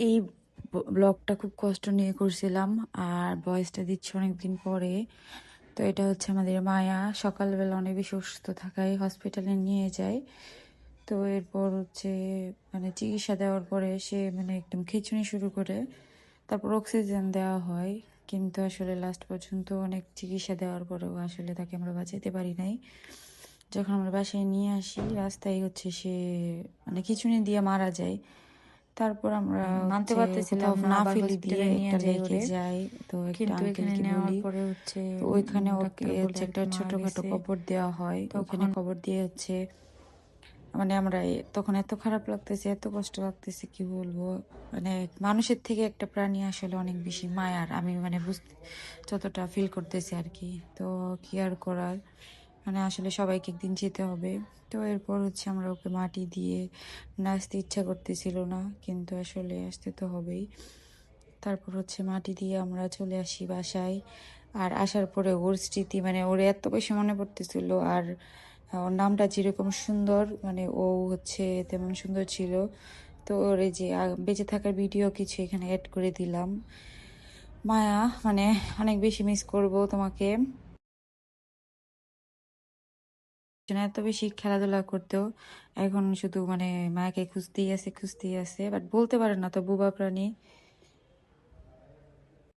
এই ব্লগটা খুব কষ্ট নিয়ে করছিলাম আর ভয়েসটা দিচ্ছি অনেকদিন পরে। তো এটা হচ্ছে আমাদের মায়া। সকালবেলা অনেক বেশি অসুস্থ থাকায় হসপিটালে নিয়ে যায়। তো এরপর হচ্ছে মানে চিকিৎসা দেওয়ার পরে সে মানে একদম খিঁচুনি শুরু করে, তারপর অক্সিজেন দেওয়া হয়। কিন্তু আসলে লাস্ট পর্যন্ত অনেক চিকিৎসা দেওয়ার পরেও আসলে তাকে আমরা বাঁচাতে পারি নাই। যখন আমরা বাসায় নিয়ে আসি, রাস্তায় হচ্ছে সে মানে খিচুনি দিয়ে মারা যায়। তারপর আমরা মানতে পারতেছিলাম না, ফেলে দিয়ে রেখে যাই। তো একটা কিন্তু এখানে নেওয়ার বলি পরে হচ্ছে ওইখানে ওকে হচ্ছে একটা ছোটখাটো কবর দেওয়া হয়। তো ওখানে কবর দিয়ে হচ্ছে মানে আমরা তখন এত খারাপ লাগতেছে এত কষ্ট লাগতেছে কি বলব? মানে মানুষের থেকে একটা প্রাণী আসলে অনেক বেশি মায়ার। আমি মানে বুঝতে যতটা ফিল করতেছি আর কি। তো কি আর করার? মানে আসলে সবাইকে একদিন যেতে হবে। তো এরপর হচ্ছে আমরা ওকে মাটি দিয়ে নাচতে ইচ্ছা করতেছিল না, কিন্তু আসলে আসতে তো হবেই। তারপর হচ্ছে মাটি দিয়ে আমরা চলে আসি বাসায়। আর আসার পরে ওর স্মৃতি মানে ওর এত বেশি মনে পড়তেছিল। আর ওর নামটা যেরকম সুন্দর মানে ও হচ্ছে তেমন সুন্দর ছিল। তো ওর এই যে বেঁচে থাকার ভিডিও কিছু এখানে অ্যাড করে দিলাম। মায়া মানে অনেক বেশি মিস করব তোমাকে। জন্য এত বেশি খেলাধুলা করতেও। এখন শুধু মানে মায়াকে খুঁজতেই আছে খুঁজতেই আছে বাট বলতে পারে না তো বুবা প্রাণী।